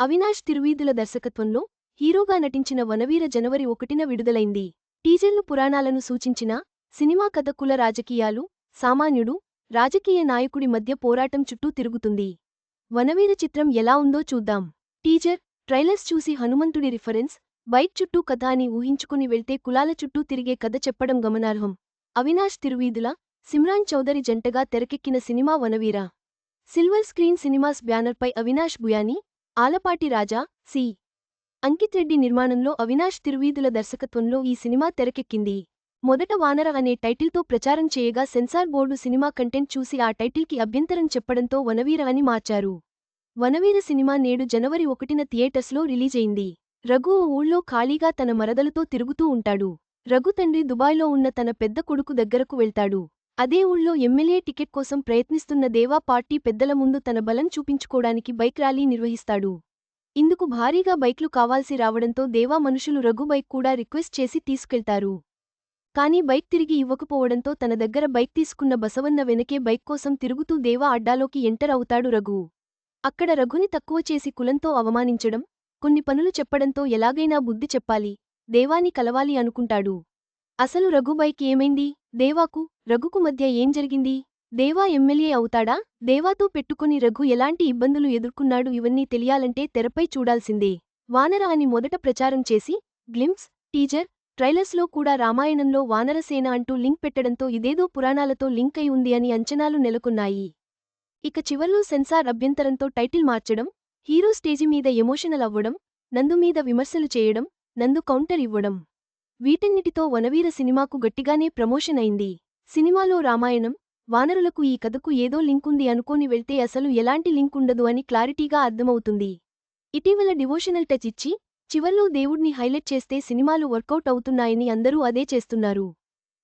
అవినాష్ తిరువీధుల దర్శకత్వంలో హీరోగా నటించిన వనవీర జనవరి ఒకటిన విడుదలైంది. టీజర్లు పురాణాలను సూచించిన సినిమా కథ కుల రాజకీయాలు సామాన్యుడు రాజకీయ నాయకుడి మధ్య పోరాటం చుట్టూ తిరుగుతుంది. వనవీర చిత్రం ఎలా ఉందో చూద్దాం. టీజర్ ట్రైలర్స్ చూసి హనుమంతుడి రిఫరెన్స్ బైక్ చుట్టూ కథ అని ఊహించుకుని వెళ్తే కులాల చుట్టూ తిరిగే కథ చెప్పడం గమనార్హం. అవినాష్ తిరువీధుల సిమ్రాన్ చౌదరి జంటగా తెరకెక్కిన cinema Vanaveera. Silver screen cinemas బ్యానర్పై అవినాష్ బుయాని ఆలపాటి రాజా సి. అంకిత్రెడ్డి నిర్మాణంలో అవినాష్ తిరువీధుల దర్శకత్వంలో ఈ సినిమా తెరకెక్కింది. మొదట వానర అనే టైటిల్తో ప్రచారం చేయగా సెన్సార్ బోర్డు సినిమా కంటెంట్ చూసి ఆ టైటిల్కి అభ్యంతరం చెప్పడంతో వనవీర అని మార్చారు. వనవీర సినిమా నేడు జనవరి ఒకటిన థియేటర్స్లో రిలీజైంది రఘు ఓ ఊళ్ళో ఖాళీగా తన మరదలతో తిరుగుతూ ఉంటాడు. రఘు తండ్రి దుబాయ్లో ఉన్న తన పెద్ద కొడుకు దగ్గరకు వెళ్తాడు. అదే ఊళ్ళో ఎమ్మెల్యే టికెట్ కోసం ప్రయత్నిస్తున్న దేవా పార్టీ పెద్దల ముందు తన బలం చూపించుకోడానికి బైక్ ర్యాలీ నిర్వహిస్తాడు. ఇందుకు భారీగా బైక్లు కావాల్సి రావడంతో దేవా మనుషులు రఘు బైక్ కూడా రిక్వెస్ట్ చేసి తీసుకెళ్తారు. కానీ బైక్ తిరిగి ఇవ్వకపోవడంతో తన దగ్గర బైక్ తీసుకున్న బసవన్న వెనకే బైక్ కోసం తిరుగుతూ దేవా అడ్డాలోకి ఎంటర్ అవుతాడు రఘు. అక్కడ రఘుని తక్కువ చేసి కులంతో అవమానించడం కొన్ని పనులు చెప్పడంతో ఎలాగైనా బుద్ధి చెప్పాలి దేవాని కలవాలి అనుకుంటాడు. అసలు రఘు బైక్ ఏమైంది? దేవాకు రఘుకు మధ్య ఏం జరిగింది? దేవా ఎమ్మెల్యే అవుతాడా? దేవాతో పెట్టుకుని రఘు ఎలాంటి ఇబ్బందులు ఎదుర్కొన్నాడు ఇవన్నీ తెలియాలంటే తెరపై చూడాల్సిందే. వానర అని మొదట ప్రచారం చేసి గ్లిమ్స్ టీజర్ ట్రైలర్స్లో కూడా రామాయణంలో వానరసేన అంటూ లింక్ పెట్టడంతో ఇదేదో పురాణాలతో లింక్ అయి ఉంది అని అంచనాలు నెలకొన్నాయి. ఇక చివర్లో సెన్సార్ అభ్యంతరంతో టైటిల్ మార్చడం హీరో స్టేజి మీద ఎమోషనల్ అవ్వడం నందు మీద విమర్శలు చేయడం నందు కౌంటర్ ఇవ్వడం. వీటన్నిటితో వనవీర సినిమాకు గట్టిగానే ప్రమోషన్ అయింది. సినిమాలో రామాయణం వానరులకు ఈ కథకు ఏదో లింకుంది అనుకోని వెళ్తే అసలు ఎలాంటి లింక్ ఉండదు అని క్లారిటీగా అర్థమవుతుంది. ఇటీవల డివోషనల్ టచ్ ఇచ్చి చివర్లో దేవుణ్ణి హైలైట్ చేస్తే సినిమాలు వర్కౌట్ అవుతున్నాయని అందరూ అదే చేస్తున్నారు.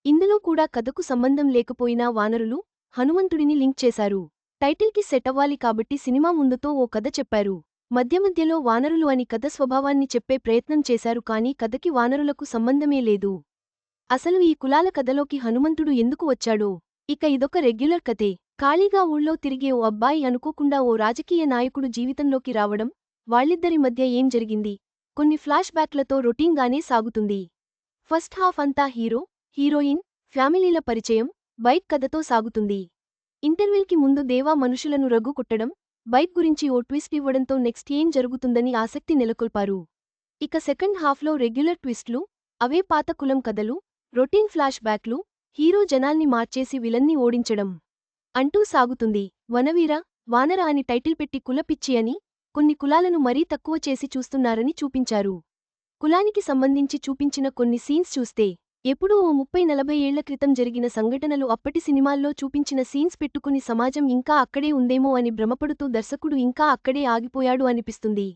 ఇందులో కూడా కథకు సంబంధం లేకపోయినా వానరులు హనుమంతుడిని లింక్ చేశారు. టైటిల్కి సెట్ అవ్వాలి కాబట్టి సినిమా ముందుతో ఓ కథ చెప్పారు. మధ్య మధ్యలో వానరులు అని కథ స్వభావాన్ని చెప్పే ప్రయత్నం చేశారు కానీ కథకి వానరులకు సంబంధమే లేదు. అసలు ఈ కులాల కథలోకి హనుమంతుడు ఎందుకు వచ్చాడో? ఇక ఇదొక రెగ్యులర్ కథే. ఖాళీగా ఊళ్ళో తిరిగే ఓ అబ్బాయి అనుకోకుండా ఓ రాజకీయ నాయకుడు జీవితంలోకి రావడం వాళ్ళిద్దరి మధ్య ఏం జరిగింది? కొన్ని ఫ్లాష్ బ్యాక్లతో రొటీన్గానే సాగుతుంది. ఫస్ట్ హాఫ్ అంతా హీరో హీరోయిన్ ఫ్యామిలీల పరిచయం బైక్ కథతో సాగుతుంది. ఇంటర్వెల్కి ముందు దేవా మనుషులను రగ్గు కొట్టడం బైక్ గురించి ఓ ట్విస్ట్ ఇవ్వడంతో నెక్స్ట్ ఏం జరుగుతుందని ఆసక్తి నెలకొల్పారు. ఇక సెకండ్ హాఫ్లో రెగ్యులర్ ట్విస్ట్లు అవే పాత కులం కథలు రొటీన్ ఫ్లాష్ బ్యాక్లు హీరో జనాల్ని మార్చేసి విలన్ని ఓడించడం అంటూ సాగుతుంది. వనవీర వానర అని టైటిల్ పెట్టి కులపిచ్చి అని కొన్ని కులాలను మరీ తక్కువ చేసి చూస్తున్నారని చూపించారు. కులానికి సంబంధించి చూపించిన కొన్ని సీన్స్ చూస్తే ఎప్పుడూ ఓ ముప్పై నలభై ఏళ్ళ క్రితం జరిగిన సంఘటనలు అప్పటి సినిమాల్లో చూపించిన సీన్స్ పెట్టుకుని సమాజం ఇంకా అక్కడే ఉందేమో అని భ్రమపడుతూ దర్శకుడు ఇంకా అక్కడే ఆగిపోయాడు అనిపిస్తుంది.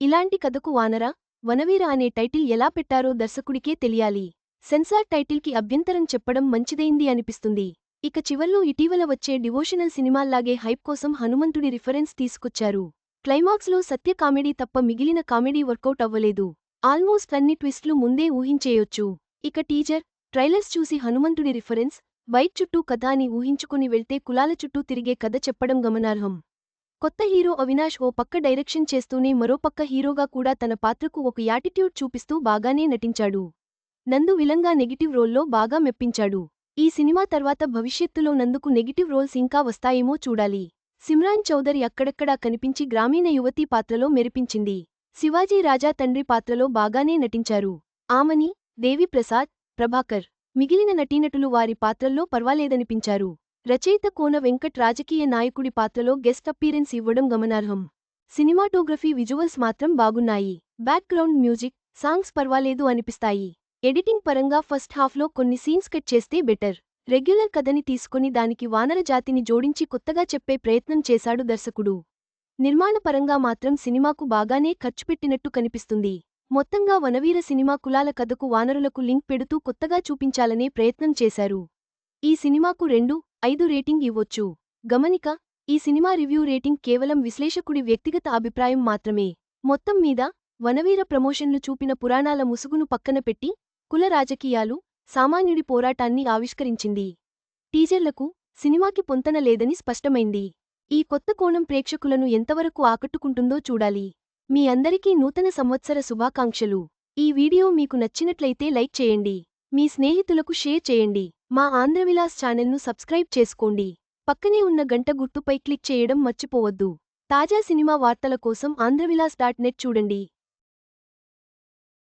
ఇలాంటి కథకు వానర వనవీర అనే టైటిల్ ఎలా పెట్టారో దర్శకుడికే తెలియాలి. సెన్సార్ టైటిల్కి అభ్యంతరం చెప్పడం మంచిదైంది అనిపిస్తుంది. ఇక చివర్లో ఇటీవల వచ్చే డివోషనల్ సినిమాల్లాగే హైప్ కోసం హనుమంతుడి రిఫరెన్స్ తీసుకొచ్చారు. క్లైమాక్స్లో సత్య కామెడీ తప్ప మిగిలిన కామెడీ వర్కౌట్ అవ్వలేదు. ఆల్మోస్ట్ అన్ని ట్విస్ట్లు ముందే ఊహించేయొచ్చు. ఇక టీజర్ ట్రైలర్స్ చూసి హనుమంతుడి రిఫరెన్స్ బైక్ చుట్టూ కథ అని ఊహించుకుని వెళ్తే కులాల చుట్టూ తిరిగే కథ చెప్పడం గమనార్హం. కొత్త హీరో అవినాష్ ఓ పక్క డైరెక్షన్ చేస్తూనే మరో పక్క హీరోగా కూడా తన పాత్రకు ఒక యాటిట్యూడ్ చూపిస్తూ బాగానే నటించాడు. నందు విలంగా నెగిటివ్ రోల్లో బాగా మెప్పించాడు. ఈ సినిమా తర్వాత భవిష్యత్తులో నందుకు నెగిటివ్ రోల్స్ ఇంకా వస్తాయేమో చూడాలి. సిమ్రాన్ చౌదరి అక్కడక్కడా కనిపించి గ్రామీణ యువతీ పాత్రలో మెరిపించింది. శివాజీ రాజా తండ్రి పాత్రలో బాగానే నటించారు. ఆమని దేవిప్రసాద్ ప్రభాకర్ మిగిలిన నటీనటులు వారి పాత్రల్లో పర్వాలేదనిపించారు. రచయిత కోన వెంకట్ రాజకీయ నాయకుడి పాత్రలో గెస్ట్ అప్పీరెన్స్ ఇవ్వడం గమనార్హం. సినిమాటోగ్రఫీ విజువల్స్ మాత్రం బాగున్నాయి. బ్యాక్గ్రౌండ్ మ్యూజిక్ సాంగ్స్ పర్వాలేదు అనిపిస్తాయి. ఎడిటింగ్ పరంగా ఫస్ట్ హాఫ్లో కొన్ని సీన్స్ కట్ చేస్తే బెటర్. రెగ్యులర్ కథని తీసుకుని దానికి వానర జాతిని జోడించి కొత్తగా చెప్పే ప్రయత్నం చేశాడు దర్శకుడు. నిర్మాణపరంగా మాత్రం సినిమాకు బాగానే ఖర్చు పెట్టినట్టు కనిపిస్తుంది. మొత్తంగా వనవీర సినిమా కులాల కథకు వానరులకు లింక్ పెడుతూ కొత్తగా చూపించాలనే ప్రయత్నం చేశారు. ఈ సినిమాకు రెండు ఐదు రేటింగ్ ఇవ్వొచ్చు. గమనిక ఈ సినిమా రివ్యూ రేటింగ్ కేవలం విశ్లేషకుడి వ్యక్తిగత అభిప్రాయం మాత్రమే. మొత్తం మీద వనవీర ప్రమోషన్లు చూపిన పురాణాల ముసుగును పక్కన పెట్టి కుల రాజకీయాలు సామాన్యుడి పోరాటాన్ని ఆవిష్కరించింది. టీజర్లకు సినిమాకి పొంతన లేదని స్పష్టమైంది. ఈ కొత్త కోణం ప్రేక్షకులను ఎంతవరకు ఆకట్టుకుంటుందో చూడాలి. మీ అందరికీ నూతన సంవత్సర శుభాకాంక్షలు. ఈ వీడియో మీకు నచ్చినట్లయితే లైక్ చేయండి. మీ స్నేహితులకు షేర్ చేయండి. మా ఆంధ్రవిలాస్ ఛానల్ను సబ్స్క్రైబ్ చేసుకోండి. పక్కనే ఉన్న గంట గుర్తుపై క్లిక్ చేయడం మర్చిపోవద్దు. తాజా సినిమా వార్తల కోసం ఆంధ్రవిలాస్ డాట్ నెట్ చూడండి.